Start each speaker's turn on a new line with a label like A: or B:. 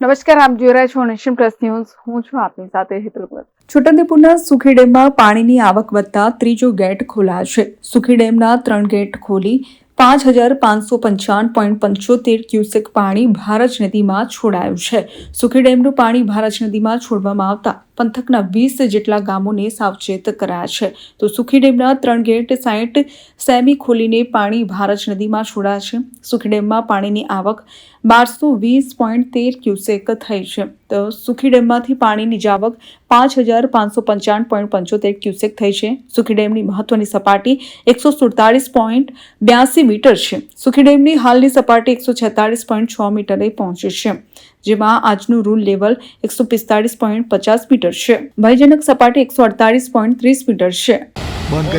A: નમસ્કાર, આપ જોઈ રહ્યા છો નેશન પ્લસ ન્યૂઝ. હું છું આપની સાથે હેતલ ભગત
B: છોટાઉદેપુરના સુખી ડેમમાં પાણીની આવક વધતા ત્રીજો ગેટ ખોલાશે સુખી ડેમના ત્રણ ગેટ ખોલી પાંચ હજાર પાંચસો પંચાવન પોઈન્ટ પંચોતેર ક્યુસેક પાણી ભારજ નદીમાં છોડાયું છે. સુખી ડેમનું પાણી ભારજ નદીમાં છોડવામાં આવતા પંથકના વીસ જેટલા ગામોને સાવચેત કરાયા છે. તો સુખી ડેમના ત્રણ ગેટ સાઈઠ સેમી ખોલીને પાણી ભારજ નદીમાં છોડાયા છે. સુખી ડેમમાં પાણીની આવક બારસો વીસ પોઈન્ટ તેર ક્યુસેક થઈ છે. તો સુખી ડેમમાંથી પાણીની જાવક પાંચ હજાર પાંચસો પંચાવન પોઈન્ટ પંચોતેર ક્યુસેક થઈ છે. સુખી ડેમની મહત્વની સપાટી એકસો સુડતાલીસ પોઈન્ટ બ્યાસી મીટર છે. સુખી ડેમની હાલની સપાટી એકસો છેતાલીસ પોઈન્ટ છ મીટરે પહોંચી છે જેમાં આજનું રૂલ લેવલ એકસો પિસ્તાળીસ પોઈન્ટ પચાસ મીટર છે. ભયજનક સપાટી એકસો અડતાલીસ પોઈન્ટ ત્રીસ મીટર છે.
C: બંધ